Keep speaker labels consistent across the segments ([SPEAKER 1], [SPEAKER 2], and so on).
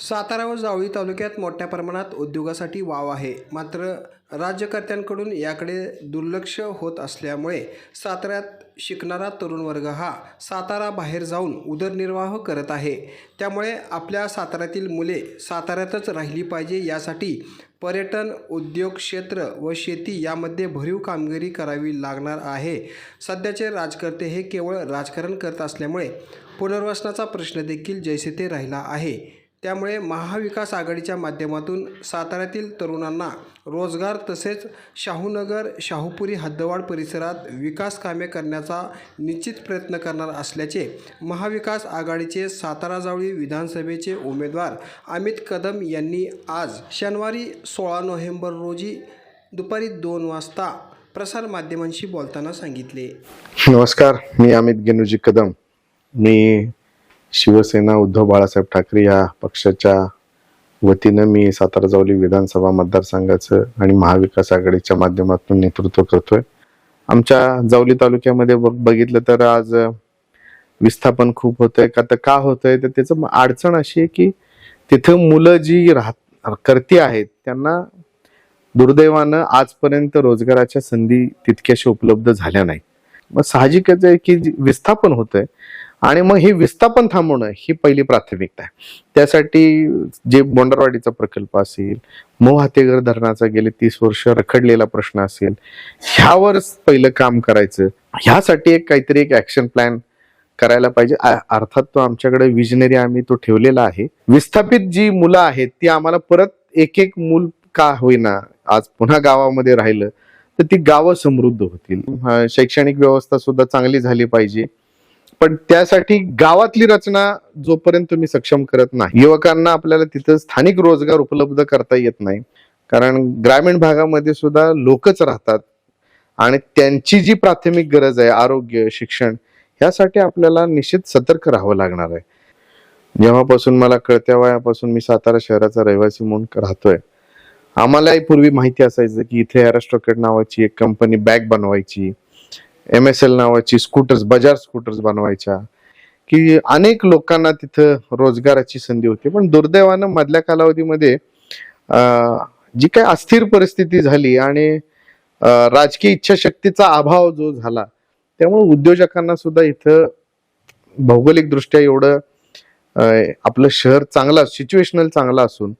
[SPEAKER 1] सातारा व जावळी तालुक्यात मोठ्या प्रमाणात उद्योगासाठी वाव आहे. मात्र राज्यकर्त्यांकडून याकडे दुर्लक्ष होत असल्यामुळे साताऱ्यात शिकणारा तरुण वर्ग हा सातारा बाहेर जाऊन उदरनिर्वाह करत आहे. त्यामुळे आपल्या साताऱ्यातील मुले साताऱ्यातच राहिली पाहिजे यासाठी पर्यटन उद्योग क्षेत्र व शेती यामध्ये भरीव कामगिरी करावी लागणार आहे. सध्याचे राजकर्ते हे केवळ राजकारण करत असल्यामुळे पुनर्वसनाचा प्रश्न देखील जैसे ते राहिला आहे. त्यामुळे महाविकास आघाडीच्या माध्यमातून साताऱ्यातील तरुणांना रोजगार तसेच शाहूनगर शाहूपुरी हद्दवाड परिसरात विकास कामे करण्याचा निश्चित प्रयत्न करणार असल्याचे महाविकास आघाडीचे साताराजावळी विधानसभेचे उमेदवार अमित कदम यांनी आज शनिवारी सोळा नोव्हेंबर रोजी दुपारी दोन वाजता प्रसारमाध्यमांशी बोलताना सांगितले.
[SPEAKER 2] नमस्कार मी अमित गेनुजी कदम. मी शिवसेना उद्धव बाळासाहेब ठाकरे या पक्षाच्या वतीनं मी सातारा जावली विधानसभा मतदारसंघाचं आणि महाविकास आघाडीच्या माध्यमातून नेतृत्व करतोय. आमच्या जावली तालुक्यामध्ये बघ बघितलं तर आज विस्थापन खूप होतंय. का तर का होतंय? तर त्याचं अडचण अशी आहे की तिथं मुलं जी राहत करती आहेत त्यांना दुर्दैवानं आजपर्यंत रोजगाराच्या संधी तितक्याशी उपलब्ध झाल्या नाही मग साहजिकच आहे की जी- विस्थापन होतंय. आणि मग हे विस्थापन थांबवणं ही पहिली प्राथमिकता आहे. त्यासाठी जे बोंडरवाडीचा प्रकल्प असेल मोहातेगर धरणाचा गेले तीस वर्ष रखडलेला प्रश्न असेल ह्यावरच पहिलं काम करायचं ह्यासाठी एक काहीतरी एक ऍक्शन प्लॅन करायला पाहिजे. अर्थात तो आमच्याकडे विजनरी आम्ही तो ठेवलेला आहे. विस्थापित जी मुलं आहेत ती आम्हाला परत एक एक मूल का होईना आज पुन्हा गावामध्ये राहिलं तर ती गावं समृद्ध होतील. शैक्षणिक व्यवस्था सुद्धा चांगली झाली पाहिजे. पण त्यासाठी गावातली रचना जोपर्यंत तुम्ही सक्षम करत नाही युवकांना आपल्याला तिथं स्थानिक रोजगार उपलब्ध करता येत नाही. कारण ग्रामीण भागामध्ये सुद्धा लोकच राहतात आणि त्यांची जी प्राथमिक गरज आहे आरोग्य शिक्षण ह्यासाठी आपल्याला निश्चित सतर्क राहावं लागणार आहे. जेव्हापासून मला कळत्या वयापासून मी सातारा शहराचा रहिवासी म्हणून राहतोय. आम्हालाही पूर्वी माहिती असायचं की इथे एरोस्ट्रोकेट नावाची एक कंपनी बॅग बनवायची. एम एस एल नावाची स्कूटर्स बजाज स्कूटर्स बनवायच्या. की अनेक लोकांना तिथं रोजगाराची संधी होती. पण दुर्दैवानं मधल्या कालावधीमध्ये जी काही अस्थिर परिस्थिती झाली आणि राजकीय इच्छाशक्तीचा अभाव जो झाला त्यामुळे उद्योजकांना सुद्धा इथं भौगोलिकदृष्ट्या एवढं आपलं शहर चांगलं सिच्युएशनल चांगलं असून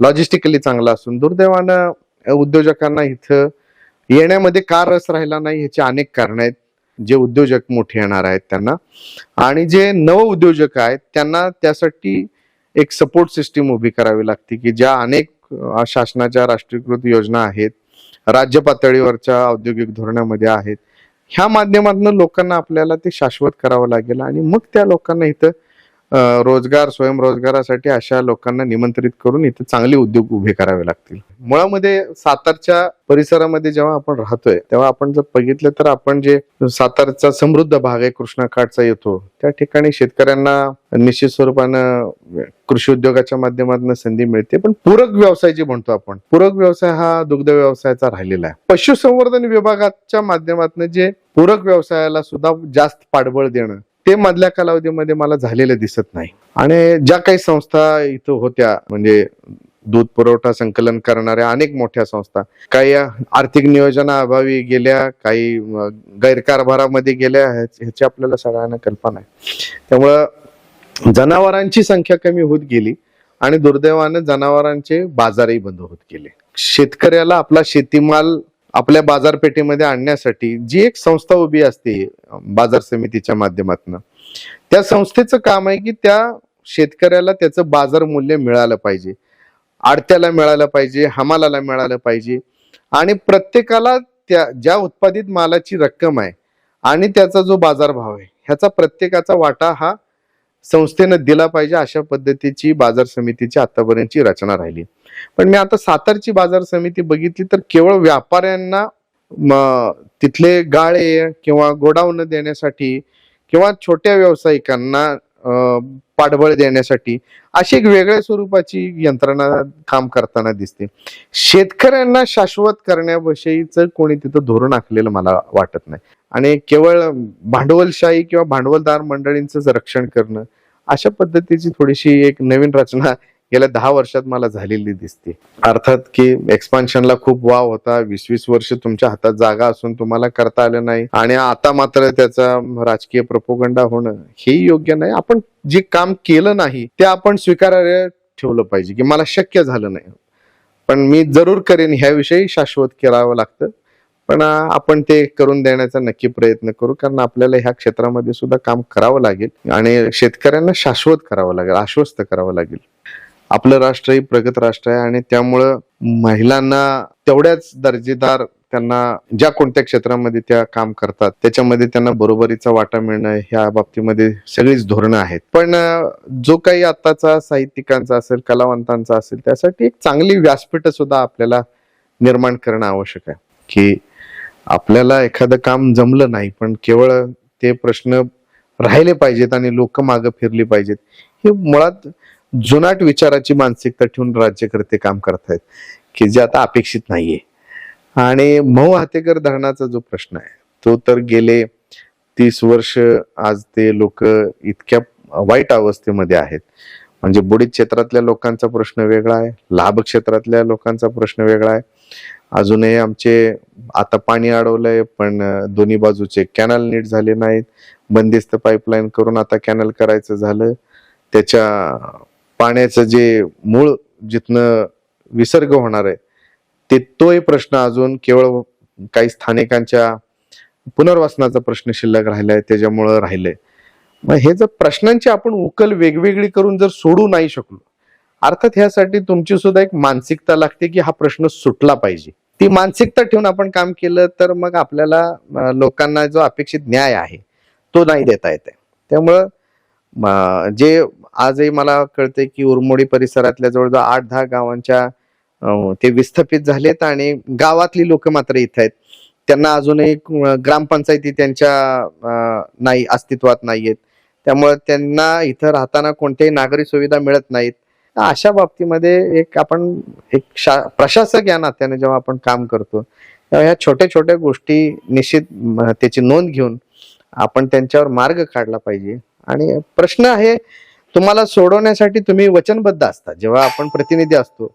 [SPEAKER 2] लॉजिस्टिकली चांगलं असून दुर्दैवानं उद्योजकांना इथं येण्यामध्ये का रस राहिला नाही ह्याचे अनेक कारण आहेत. जे उद्योजक मोठे येणार आहेत त्यांना. आणि जे नव उद्योजक आहेत त्यांना त्यासाठी एक सपोर्ट सिस्टीम उभी करावी लागते की ज्या अनेक शासनाच्या राष्ट्रीयकृत योजना आहेत राज्य पातळीवरच्या औद्योगिक धोरणामध्ये आहेत. ह्या माध्यमातून लोकांना आपल्याला ते शाश्वत करावं लागेल आणि मग त्या लोकांना इथं रोजगार स्वयंरोजगारासाठी अशा लोकांना निमंत्रित करून इथं चांगले उद्योग उभे करावे लागतील. मुळामध्ये सातारच्या परिसरामध्ये जेव्हा आपण राहतोय तेव्हा आपण जर बघितलं तर आपण जे सातारचा समृद्ध भाग आहे कृष्णाकाठचा येतो त्या ठिकाणी शेतकऱ्यांना निश्चित स्वरूपानं कृषी उद्योगाच्या माध्यमातून संधी मिळते. पण पूरक व्यवसाय जे म्हणतो आपण पूरक व्यवसाय हा दुग्ध व्यवसायाचा राहिलेला आहे. पशुसंवर्धन विभागाच्या माध्यमातून जे पूरक व्यवसायाला सुद्धा जास्त पाठबळ देणं ते मधल्या कालावधीमध्ये मला झालेलं दिसत नाही. आणि ज्या काही संस्था इथं होत्या म्हणजे दूध पुरवठा संकलन करणाऱ्या अनेक मोठ्या संस्था काही आर्थिक नियोजनाअभावी गेल्या काही गैरकारभारामध्ये गेल्या ह्याची आपल्याला सगळ्यांना कल्पना आहे. त्यामुळं जनावरांची संख्या कमी होत गेली आणि दुर्दैवानं जनावरांचे बाजारही बंद होत गेले. शेतकऱ्याला आपला शेतीमाल आपल्या बाजारपेठेमध्ये आणण्यासाठी जी एक संस्था उभी असते बाजार समितीच्या माध्यमातून त्या संस्थेचं काम आहे की त्या शेतकऱ्याला त्याचं बाजार मूल्य मिळालं पाहिजे. आडत्याला मिळालं पाहिजे हमालाला मिळालं पाहिजे. आणि प्रत्येकाला त्या ज्या उत्पादित मालाची रक्कम आहे आणि त्याचा जो बाजारभाव आहे ह्याचा प्रत्येकाचा वाटा हा संस्थेनं दिला पाहिजे अशा पद्धतीची बाजार समितीची आतापर्यंतची रचना राहिली. पण मी आता सातारची बाजार समिती बघितली तर केवळ व्यापाऱ्यांना तिथले गाळे किंवा गोडाऊन देण्यासाठी किंवा छोट्या व्यावसायिकांना पाठबळ देण्यासाठी अशी एक वेगळ्या स्वरूपाची यंत्रणा काम करताना दिसते. शेतकऱ्यांना शाश्वत करण्याविषयीचं कोणी तिथं धोरण आखलेलं मला वाटत नाही. आणि केवळ भांडवलशाही किंवा भांडवलदार मंडळींच रक्षण करणं अशा पद्धतीची थोडीशी एक नवीन रचना गेल्या दहा वर्षात मला झालेली दिसते. अर्थात की एक्सपान्शनला खूप वाव होता. वीस वीस वर्ष तुमच्या हातात जागा असून तुम्हाला करता आलं नाही. आणि आता मात्र त्याचा राजकीय प्रपोगंडा होणं हे योग्य नाही. आपण जे काम केलं नाही ते आपण स्वीकारार्ह ठेवलं पाहिजे की मला शक्य झालं नाही. पण मी जरूर करेन ह्याविषयी शाश्वत करावं लागतं. पण आपण ते करून देण्याचा नक्की प्रयत्न करू. कारण आपल्याला ह्या क्षेत्रामध्ये सुद्धा काम करावं लागेल. आणि शेतकऱ्यांना शाश्वत करावं लागेल आश्वस्त करावं लागेल. आपलं राष्ट्रही प्रगत राष्ट्र आहे आणि त्यामुळं महिलांना तेवढ्याच दर्जेदार त्यांना ज्या कोणत्या क्षेत्रामध्ये त्या काम करतात त्याच्यामध्ये त्यांना बरोबरीचा वाटा मिळणं ह्या बाबतीमध्ये सगळीच धोरणं आहेत. पण जो काही आताचा साहित्यिकांचा असेल कलावंतांचा असेल त्यासाठी एक चांगली व्यासपीठ सुद्धा आपल्याला निर्माण करणं आवश्यक आहे. की आपल्याला एखादं काम जमलं नाही पण केवळ ते प्रश्न राहिले पाहिजेत आणि लोक मागं फिरली पाहिजेत हे मुळात जुनाट विचाराची मानसिकता ठेवून राज्यकर्ते काम करतायत की जे आता अपेक्षित नाहीये. आणि मऊ हातेकर धरणाचा जो प्रश्न आहे तो तर गेले तीस वर्ष आज ते लोक इतक्या वाईट अवस्थेमध्ये आहेत. म्हणजे बुडीत क्षेत्रातल्या लोकांचा प्रश्न वेगळा आहे लाभ क्षेत्रातल्या लोकांचा प्रश्न वेगळा आहे. अजूनही आमचे आता पाणी अडवलंय पण दोन्ही बाजूचे कॅनल नीट झाले नाहीत. बंदिस्त पाईपलाईन करून आता कॅनल करायचं झालं. त्याच्या पाण्याचं जे मूळ जिथनं विसर्ग होणार आहे ते तोही प्रश्न अजून केवळ काही स्थानिकांच्या पुनर्वसनाचा प्रश्न शिल्लक राहिलाय त्याच्यामुळं राहिलंय. मग हे जर प्रश्नांची आपण उकल वेगवेगळी करून जर सोडू नाही शकलो अर्थात ह्यासाठी तुमची सुद्धा एक मानसिकता लागते की हा प्रश्न सुटला पाहिजे. ती मानसिकता ठेवून आपण काम केलं तर मग आपल्याला लोकांना जो अपेक्षित न्याय आहे तो नाही देता येते त्यामुळं जे आजही मला कळते की उरमोडी परिसरातल्या जवळजवळ आठ दहा गावांच्या ते विस्थापित झालेत आणि गावातली लोक मात्र इथं आहेत. त्यांना अजूनही ग्रामपंचायती त्यांच्या नाही अस्तित्वात नाहीयेत. त्यामुळे त्यांना इथं राहताना कोणत्याही नागरी सुविधा मिळत नाहीत. अशा बाबतीमध्ये एक आपण एक शा प्रशासक या नात्याने जेव्हा आपण काम करतो तेव्हा ह्या छोट्या छोट्या गोष्टी निश्चित त्याची नोंद घेऊन आपण त्यांच्यावर मार्ग काढला पाहिजे. आणि प्रश्न आहे तुम्हाला सोडवण्यासाठी तुम्ही वचनबद्ध असता. जेव्हा आपण प्रतिनिधी असतो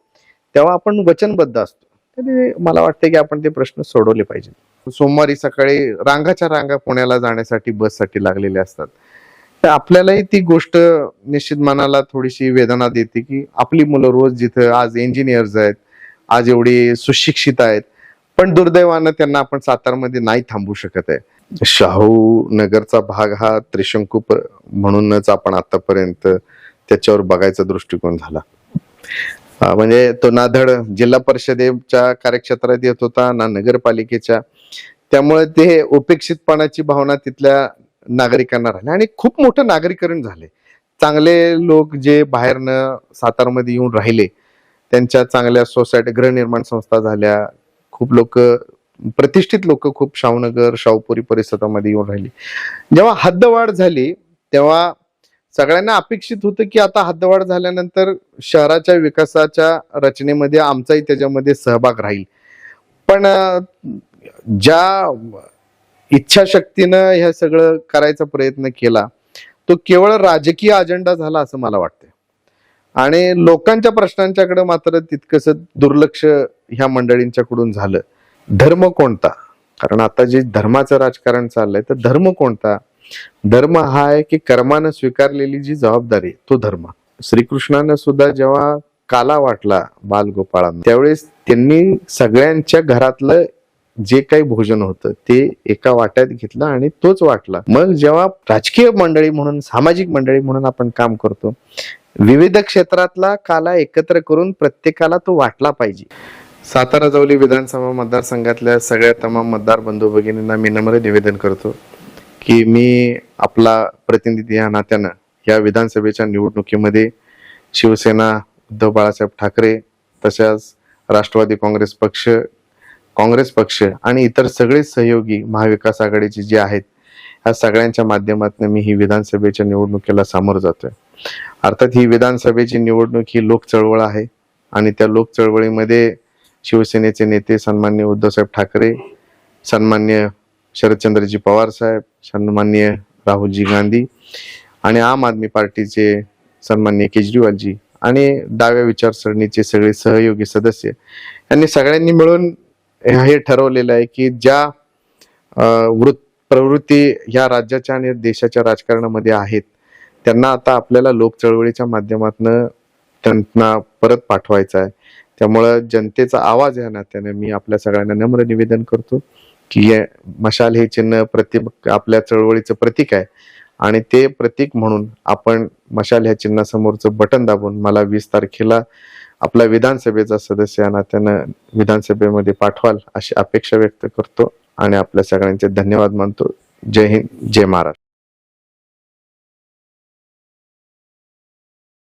[SPEAKER 2] तेव्हा आपण वचनबद्ध असतो. तरी मला वाटतं की आपण ते प्रश्न सोडवले पाहिजे सोमवारी सकाळी रांगाच्या रांगा पुण्याला जाण्यासाठी बससाठी लागलेल्या असतात. तर आपल्यालाही ती गोष्ट निश्चित मनाला थोडीशी वेदना देते की आपली मुलं रोज जिथं आज इंजिनियर्स आहेत आज एवढी सुशिक्षित आहेत पण दुर्दैवानं त्यांना आपण सातारमध्ये नाही थांबू शकत आहे. शाहू नगरचा भाग हा त्रिशंकू म्हणूनच आपण आतापर्यंत त्याच्यावर बघायचा दृष्टिकोन झाला. म्हणजे तो ना धड जिल्हा परिषदेच्या कार्यक्षेत्रात येत होता ना नगरपालिकेच्या. त्यामुळे ते उपेक्षितपणाची भावना तिथल्या नागरिकांना राहिली आणि खूप मोठं नागरीकरण झाले. चांगले लोक जे बाहेरनं सातारमध्ये येऊन राहिले त्यांच्या चांगल्या सोसायटी गृहनिर्माण संस्था झाल्या. खूप लोक प्रतिष्ठित लोक खूप शाहूनगर शाहूपुरी परिसरामध्ये येऊन राहिली. जेव्हा हद्दवाढ झाली तेव्हा सगळ्यांना अपेक्षित होतं की आता हद्दवाढ झाल्यानंतर शहराच्या विकासाच्या रचनेमध्ये आमचाही त्याच्यामध्ये सहभाग राहील. पण ज्या इच्छाशक्तीनं हे सगळं करायचा प्रयत्न केला तो केवळ राजकीय अजेंडा झाला असं मला वाटतं आणि लोकांच्या प्रश्नांच्याकडे मात्र तितकंसं दुर्लक्ष ह्या मंडळींच्याकडून झालं. धर्म कोणता? कारण आता जे धर्माचं राजकारण चाललंय तर धर्म कोणता? धर्म हा आहे की कर्मानं स्वीकारलेली जी जबाबदारी आहे, तो धर्म. श्रीकृष्णानं सुद्धा जेव्हा काला वाटला बालगोपाळांना त्यावेळेस त्यांनी सगळ्यांच्या घरातलं जे काही भोजन होतं ते एका वाट्यात घेतलं आणि तोच वाटला. मग जेव्हा राजकीय मंडळी म्हणून सामाजिक मंडळी म्हणून आपण काम करतो विविध क्षेत्रातला काला एकत्र करून प्रत्येकाला तो वाटला पाहिजे. सातारा जवली विधानसभा मतदारसंघातल्या सगळ्या तमाम मतदार बंधू भगिनींना मी नम्र निवेदन करतो की मी आपला प्रतिनिधी या नात्यानं या विधानसभेच्या निवडणुकीमध्ये शिवसेना उद्धव बाळासाहेब ठाकरे तसेच राष्ट्रवादी काँग्रेस पक्ष काँग्रेस पक्ष आणि इतर सगळे सहयोगी महाविकास आघाडीचे जे आहेत ह्या सगळ्यांच्या माध्यमातून मी ही विधानसभेच्या निवडणुकीला सामोरं जातोय. अर्थात ही विधानसभेची निवडणूक ही लोक चळवळ आहे आणि त्या लोक चळवळीमध्ये शिवसेनेचे नेते सन्मान्य उद्धवसाहेब ठाकरे सन्मान्य शरदचंद्रजी पवार साहेब सन्मान्य राहुलजी गांधी आणि आम आदमी पार्टीचे सन्मान्य केजरीवालजी आणि डाव्या विचारसरणीचे सगळे सहयोगी सदस्य. यांनी सगळ्यांनी मिळून हे ठरवलेलं आहे की ज्या अं, वृत्त प्रवृत्ती ह्या राज्याच्या आणि देशाच्या राजकारणामध्ये आहेत त्यांना आता आपल्याला लोक चळवळीच्या माध्यमातून त्यांना परत पाठवायचा आहे. त्यामुळं जनतेचा आवाज या नात्याने मी आपल्या सगळ्यांना नम्र निवेदन करतो की हे मशाल हे चिन्ह प्रति आपल्या चळवळीचं प्रतीक आहे. आणि ते प्रतीक म्हणून आपण मशाल ह्या चिन्हासमोरचं बटन दाबून मला वीस तारखेला आपला विधानसभेचा सदस्य या नात्यानं विधानसभेमध्ये पाठवाल अशी अपेक्षा व्यक्त करतो. आणि आपल्या सगळ्यांचे धन्यवाद मानतो. जय हिंद जय महाराष्ट्र.